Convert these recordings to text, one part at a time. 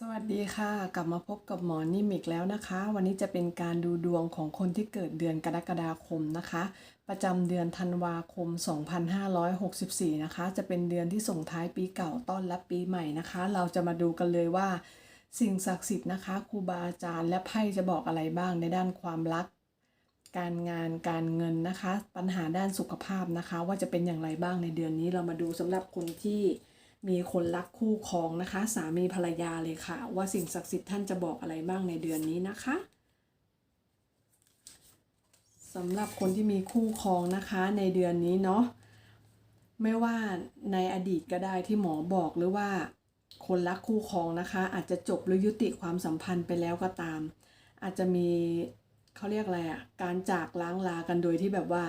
สวัสดีค่ะ กลับมาพบกับหมอนิ่มอีกแล้วนะคะ วันนี้จะเป็นการดูดวงของคนที่เกิดเดือนกรกฎาคมนะคะ ประจำเดือนธันวาคม 2564 นะคะ จะเป็นเดือนที่ส่งท้ายปีเก่าต้อนรับปีใหม่นะคะ เราจะมาดูกันเลยว่า สิ่งศักดิ์สิทธิ์นะคะครูบาอาจารย์และไพ่จะบอกอะไรบ้างในด้านความรัก การงานการเงินนะคะ ปัญหาด้านสุขภาพนะคะ ว่าจะเป็นอย่างไรบ้างในเดือนนี้เรามาดูสำหรับคนที่ มีคนรักคู่ครองนะคะ สามีภรรยาเลยค่ะ ว่าสิ่งศักดิ์สิทธิ์ท่านจะบอกอะไรบ้างในเดือนนี้นะคะสำหรับคนที่มีคู่ครองนะคะในเดือนนี้เนาะไม่ว่าในอดีตก็ได้ที่หมอบอกหรือว่า คนรักคู่ครองนะคะ อาจจะจบหรือยุติความสัมพันธ์ไปแล้วก็ตาม อาจจะมีเขาเรียกอะไรอะการจากล้างลากันโดยที่แบบว่า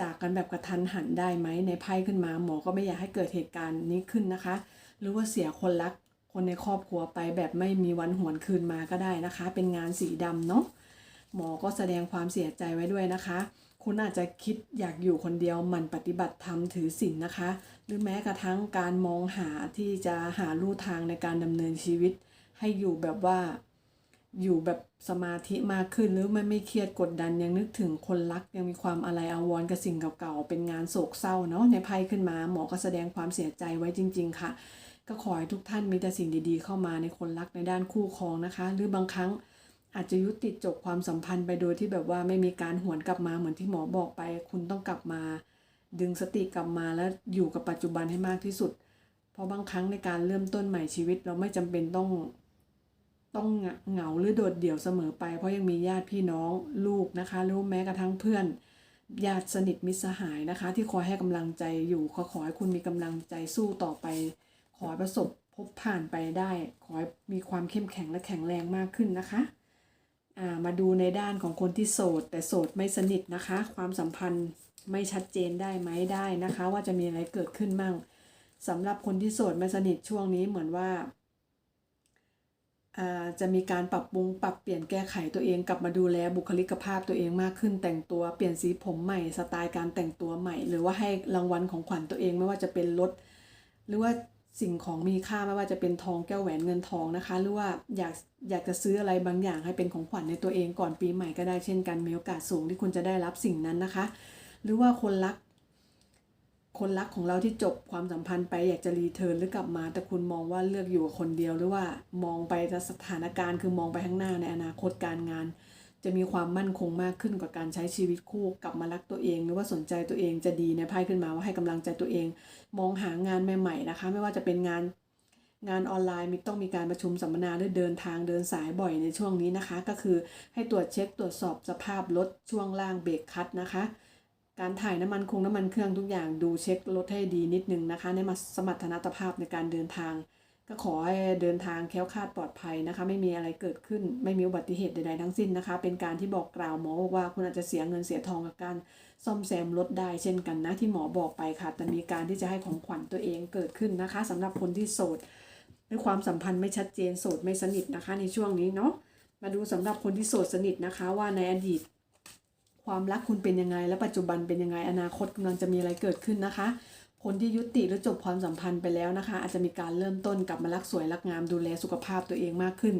จากกันแบบกระทันหันได้ไหมในไพ่ขึ้นมา หมอก็ไม่อยากให้เกิดเหตุการณ์นี้ขึ้นนะคะ หรือว่าเสียคนรักคนในครอบครัวไปแบบไม่มีวันหวนคืนมาก็ได้นะคะ เป็นงานสีดำเนาะหมอก็แสดงความเสียใจไว้ด้วยนะคะ คุณอาจจะคิดอยากอยู่คนเดียวมันปฏิบัติธรรมถือศีลนะคะ หรือแม้กระทั่งการมองหาที่จะหาลู่ทางในการดำเนินชีวิต ให้อยู่แบบว่า อยู่แบบสมาธิมากขึ้นหรือไม่ไม่เครียดกดดันยังนึกถึงคนรักยังมีความอะไรอาวรกับสิ่งเก่าๆ เป็นงานโศกเศร้าเนาะในไพ่ขึ้นมา หมอก็แสดงความเสียใจไว้จริง ๆ ค่ะ ก็ขอให้ทุกท่านมีแต่สิ่งดีๆ เข้ามาในคนรักในด้านคู่ครองนะคะ หรือบางครั้งอาจจะยุติจบความสัมพันธ์ไปโดยที่แบบว่าไม่มีการหวนกลับมาเหมือนที่หมอบอกไป คุณต้องกลับมา ดึงสติกลับมาแล้วอยู่กับปัจจุบันให้มากที่สุด เพราะบางครั้งในการเริ่มต้นใหม่ชีวิต เราไม่จำเป็นต้อง ต้องเหงาหรือโดดเดี่ยวเสมอไป เพราะยังมีญาติพี่น้องลูกนะคะหรือแม้กระทั่งเพื่อนญาติสนิทมิตรสหายนะคะ ที่คอยให้กำลังใจอยู่ขอขอให้คุณมีกำลังใจสู้ต่อไป ขอให้ประสบพบผ่านไปได้ ขอให้มีความเข้มแข็งและแข็งแรงมากขึ้นนะคะามาดูในด้านของคนที่โสด แต่โสดไม่สนิทนะคะ ความสัมพันธ์ไม่ชัดเจนได้ไหมได้นะคะ ว่าจะมีอะไรเกิดขึ้นมั่งสำหรับคนที่โสดไม่สนิทช่วงนี้เหมือนว่า จะมีการปรับปรุงปรับเปลี่ยนแก้ไขตัวเองกลับมาดูแลบุคลิกภาพตัวเองมากขึ้น แต่งตัวเปลี่ยนสีผมใหม่สไตล์การแต่งตัวใหม่ หรือว่าให้รางวัลของขวัญตัวเองไม่ว่าจะเป็นรถหรือว่าสิ่งของมีค่าไม่ว่าจะเป็นทองแก้วแหวนเงินทองนะคะ หรือว่าอยากอยากจะซื้ออะไรบางอย่างให้เป็นของขวัญในตัวเองก่อนปีใหม่ก็ได้เช่นกันมีโอกาสสูงที่คุณจะได้รับสิ่งนั้นนะคะ หรือว่าคนรัก คนรักของเราที่จบความสัมพันธ์ไปอยากจะรีเทิร์นหรือกลับมา แต่คุณมองว่าเลือกอยู่กับคนเดียวหรือว่ามองไปสถานการณ์คือมองไปข้างหน้าในอนาคตการงาน จะมีความมั่นคงมากขึ้นกว่าการใช้ชีวิตคู่กลับมารักตัวเอง หรือว่าสนใจตัวเองจะดีในไพ่ขึ้นมาว่าให้กำลังใจตัวเอง มองหางานใหม่ๆนะคะ ไม่ว่าจะเป็นงานงานออนไลน์มีต้องมีการประชุมสัมมนาหรือเดินทางเดินสายบ่อยในช่วงนี้นะคะ ก็คือให้ตรวจเช็คตรวจสอบสภาพรถช่วงล่างเบรกคัดนะคะ การถ่ายน้ำมันคงน้ำมันเครื่องทุกอย่างดูเช็ครถให้ดีนิดนึงนะคะ ในมาสมรรถนะภาพในการเดินทาง ก็ขอให้เดินทางแค้วคาดปลอดภัยนะคะ ไม่มีอะไรเกิดขึ้น ไม่มีอุบัติเหตุใดๆทั้งสิ้นนะคะ เป็นการที่บอกกล่าวหมอบอกว่าคุณอาจจะเสียเงินเสียทองกับการซ่อมแซมรถได้เช่นกันนะที่หมอบอกไปค่ะ แต่มีการที่จะให้ของขวัญตัวเองเกิดขึ้นนะคะสำหรับคนที่โสดในความสัมพันธ์ไม่ชัดเจนโสดไม่สนิทนะคะ ในช่วงนี้เนาะมาดูสำหรับคนที่โสดสนิทนะคะ ว่าในอดีต ความรักคุณเป็นยังไง และปัจจุบันเป็นยังไง อนาคตกำลังจะมีอะไรเกิดขึ้นนะคะ คนที่ยุติหรือจบความสัมพันธ์ไปแล้วนะคะ อาจจะมีการเริ่มต้นกลับมารักสวยรักงามดูแลสุขภาพตัวเองมากขึ้น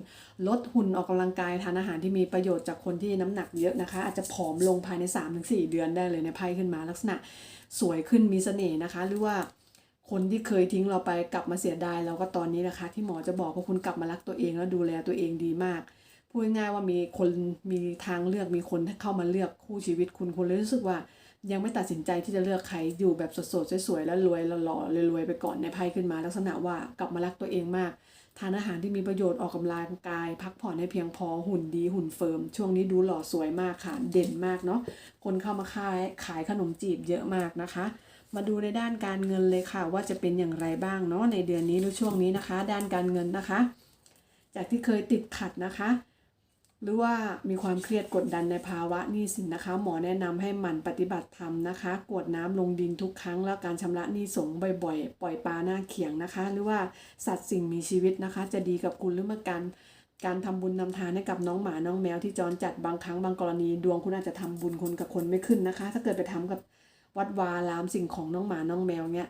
ลดหุ่นออกกำลังกายทานอาหารที่มีประโยชน์จากคนที่น้ำหนักเยอะนะคะ อาจจะผอมลงภายใน 3-4 เดือนได้เลยในไพ่ขึ้นมาลักษณะ สวยขึ้นมีเสน่ห์นะคะ หรือว่าคนที่เคยทิ้งเราไปกลับมาเสียดายเราก็ตอนนี้นะคะ ที่หมอจะบอกว่าคุณกลับมารักตัวเองแล้วดูแลตัวเองดีมาก พูดง่ายว่ามีคนมีทางเลือกมีคนเข้ามาเลือกคู่ชีวิตคุณคุณเลยรู้สึกว่ายังไม่ตัดสินใจที่จะเลือกใครอยู่แบบสดๆสวยๆแล้วรวยหล่อๆรวยๆไปก่อนในไพ่ขึ้นมาลักษณะว่ากลับมารักตัวเองมาก ทานอาหารที่มีประโยชน์ออกกำลังกาย พักผ่อนให้เพียงพอหุ่นดีหุ่นเฟิร์ม ช่วงนี้ดูหล่อสวยมากค่ะเด่นมากเนาะคนเข้ามาขายขายขนมจีบเยอะมากนะคะ มาดูในด้านการเงินเลยค่ะ ว่าจะเป็นอย่างไรบ้างเนาะในเดือนนี้หรือช่วงนี้นะคะ ด้านการเงินนะคะ จากที่เคยติดขัดนะคะ หรือว่ามีความเครียดกดดันในภาวะนี้สินนะคะ หมอแนะนำให้หมั่นปฏิบัติธรรมนะคะกรวดน้ำลงดินทุกครั้ง แล้วการชำระหนี้สงบ่อยๆ ปล่อยปลาหน้าเขียงนะคะ หรือว่าสัตว์สิ่งมีชีวิตนะคะ จะดีกับคุณหรือเมื่อการการทำบุญนำทานให้กับน้องหมาน้องแมวที่จรจัดบางครั้งบางกรณี ดวงคุณอาจจะทำบุญคนกับคนไม่ขึ้นนะคะ ถ้าเกิดไปทำกับวัดวาลามสิ่งของน้องหมาน้องแมวเนี้ย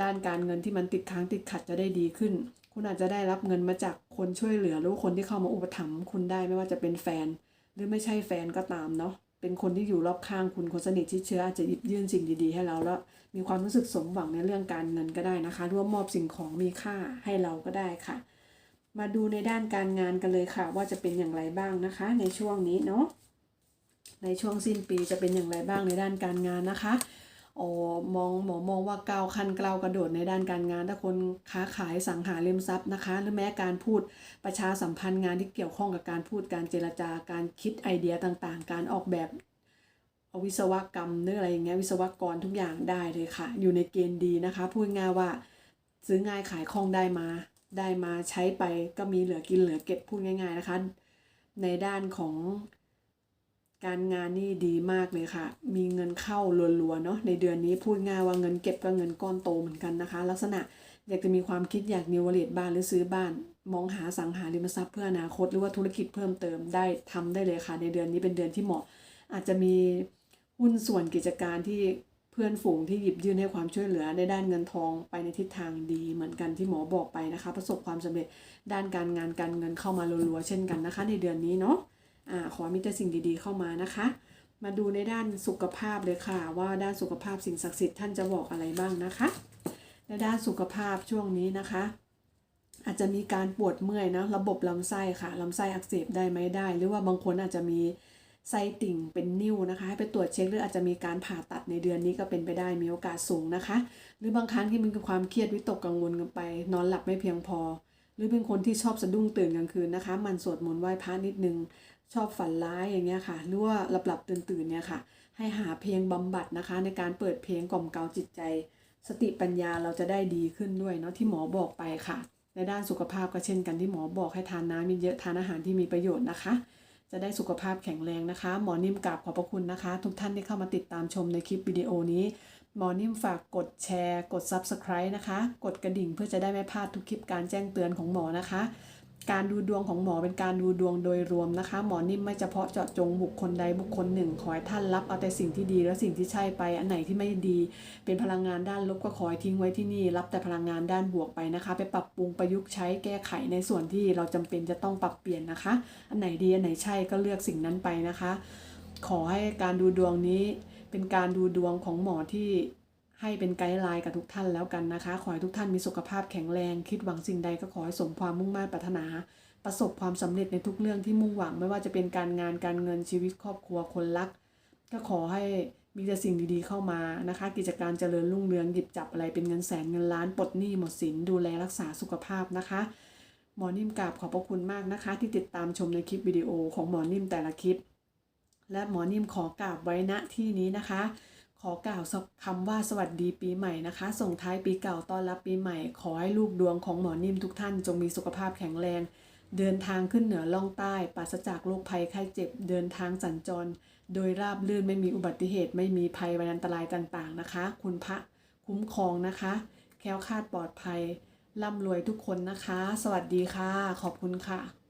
ด้านการเงินที่มันติดค้างติดขัดจะได้ดีขึ้น คุณอาจจะได้รับเงินมาจากคนช่วยเหลือหรือคนที่เข้ามาอุปถัมภ์คุณได้ไม่ว่าจะเป็นแฟน หรือไม่ใช่แฟนก็ตามเนาะเป็นคนที่อยู่รอบข้างคุณคนสนิทที่เชื้ออาจจะหยิบยื่นสิ่งดีๆ ให้เราแล้ว มีความรู้สึกสมหวังในเรื่องการเงินก็ได้นะคะร่วมมอบสิ่งของมีค่าให้เราก็ได้ค่ะ มาดูในด้านการงานกันเลยค่ะ ว่าจะเป็นอย่างไรบ้างนะคะ ในช่วงนี้เนาะในช่วงสิ้นปีจะเป็นอย่างไรบ้างในด้านการงานนะคะ อ๋อมองหมอมองว่าก้าวขั้นก้าวกระโดดในด้านการงาน ถ้าคนค้าขายสังหาริมทรัพย์นะคะ หรือแม้การพูดประชาสัมพันธ์งานที่เกี่ยวข้องกับการพูดการเจรจาการคิดไอเดียต่างๆ การออกแบบวิศวกรรมหรืออะไรอย่างเงี้ยวิศวกรทุกอย่างได้เลยค่ะ อยู่ในเกณฑ์ดีนะคะ พูดง่ายว่าซื้อง่ายขายคล่องได้มา ได้มาใช้ไปก็มีเหลือกินเหลือเก็บพูดง่าย ๆนะคะ ในด้านของ การงานนี่ดีมากเลยค่ะ มีเงินเข้ารัวๆเนาะในเดือนนี้พูดง่ายว่าเงินเก็บก็เงินก้อนโตเหมือนกันนะคะ ลักษณะอยากจะมีความคิดอยากนิวเลตบ้านหรือซื้อบ้าน มองหาสังหาริมทรัพย์เพื่ออนาคตหรือว่าธุรกิจเพิ่มเติมได้ทำได้เลยค่ะ ในเดือนนี้เป็นเดือนที่เหมาะ อาจจะมีหุ้นส่วนกิจการที่เพื่อนฝูงที่หยิบยื่นให้ความช่วยเหลือในด้านเงินทองไปในทิศทางดีเหมือนกันที่หมอบอกไปนะคะ ประสบความสำเร็จด้านการงานการเงินเข้ามารัวๆเช่นกันนะคะ ในเดือนนี้เนาะ ขอมีแต่สิ่งดีๆเข้ามานะคะ มาดูในด้านสุขภาพเลยค่ะ ว่าด้านสุขภาพสิ่งศักดิ์สิทธิ์ท่านจะบอกอะไรบ้างนะคะ ในด้านสุขภาพช่วงนี้นะคะ อาจจะมีการปวดเมื่อยนะระบบลำไส้ค่ะลำไส้อักเสบได้ไหมได้ หรือว่าบางคนอาจจะมีไส้ติ่งเป็นนิ่วนะคะให้ไปตรวจเช็คหรืออาจจะมีการผ่าตัดในเดือนนี้ก็เป็นไปได้มีโอกาสสูงนะคะ หรือบางครั้งที่มันคือความเครียดวิตกกังวลกันไป นอนหลับไม่เพียงพอ หรือเป็นคนที่ชอบสะดุ้งตื่นกลางคืนนะคะ มันสวดมนต์ไหว้พระนิดนึง ชอบฝันร้ายอย่างเงี้ยค่ะหรือว่าหลับหลับตื่นตื่นเนี่ยค่ะ ให้หาเพลงบำบัดนะคะ ในการเปิดเพลงกล่อมเกลาจิตใจ สติปัญญาเราจะได้ดีขึ้นด้วยเนาะที่หมอบอกไปค่ะ ในด้านสุขภาพก็เช่นกันที่หมอบอกให้ทานน้ำเยอะๆทานอาหารที่มีประโยชน์นะคะ จะได้สุขภาพแข็งแรงนะคะ หมอนิ่มกราบขอบพระคุณนะคะ ทุกท่านที่เข้ามาติดตามชมในคลิปวิดีโอนี้หมอนิ่มฝากกดแชร์ กด Subscribe นะคะ กดกระดิ่งเพื่อจะได้ไม่พลาดทุกคลิปการแจ้งเตือนของหมอนะคะ การดูดวงของหมอเป็นการดูดวงโดยรวมนะคะ หมอนิ่มไม่เฉพาะเจาะจงบุคคลใดบุคคลหนึ่ง ขอให้ท่านรับเอาแต่สิ่งที่ดีและสิ่งที่ใช่ไป อันไหนที่ไม่ดี เป็นพลังงานด้านลบก็ขอให้ทิ้งไว้ที่นี่ รับแต่พลังงานด้านบวกไปนะคะ ไปปรับปรุงประยุกต์ใช้แก้ไขในส่วนที่เราจำเป็นจะต้องปรับเปลี่ยนนะคะ อันไหนดีอันไหนใช่ก็เลือกสิ่งนั้นไปนะคะ ขอให้การดูดวงนี้เป็นการดูดวงของหมอที่ ให้เป็นไกด์ไลน์กับทุกท่านแล้วกันนะคะ ขอให้ทุกท่านมีสุขภาพแข็งแรง คิดหวังสิ่งใดก็ขอให้สมความมุ่งมั่นปรารถนา ประสบความสำเร็จในทุกเรื่องที่มุ่งหวังไม่ว่าจะเป็นการงานการเงินชีวิตครอบครัวคนรัก ก็ขอให้มีแต่สิ่งดีๆเข้ามานะคะ กิจการเจริญรุ่งเรืองหยิบจับอะไรเป็นเงินแสนเงินล้านปลดหนี้หมดสินดูแลรักษาสุขภาพนะคะ หมอนิ่มกราบขอบพระคุณมากนะคะ ที่ติดตามชมในคลิปวิดีโอของหมอนิ่มแต่ละคลิป และหมอนิ่มขอกราบไว้ณที่นี้นะคะ ขอกล่าวคำว่าสวัสดีปีใหม่นะคะ ส่งท้ายปีเก่าต้อนรับปีใหม่ ขอให้ลูกดวงของหมอนิ่มทุกท่านจงมีสุขภาพแข็งแรง เดินทางขึ้นเหนือล่องใต้ปราศจากโรคภัยไข้เจ็บ เดินทางสัญจร โดยราบรื่นไม่มีอุบัติเหตุ ไม่มีภัยอันตรายต่างๆนะคะ คุณพระคุ้มครองนะคะ แค้วคาดปลอดภัยร่ำรวยทุกคนนะคะ สวัสดีค่ะ ขอบคุณค่ะ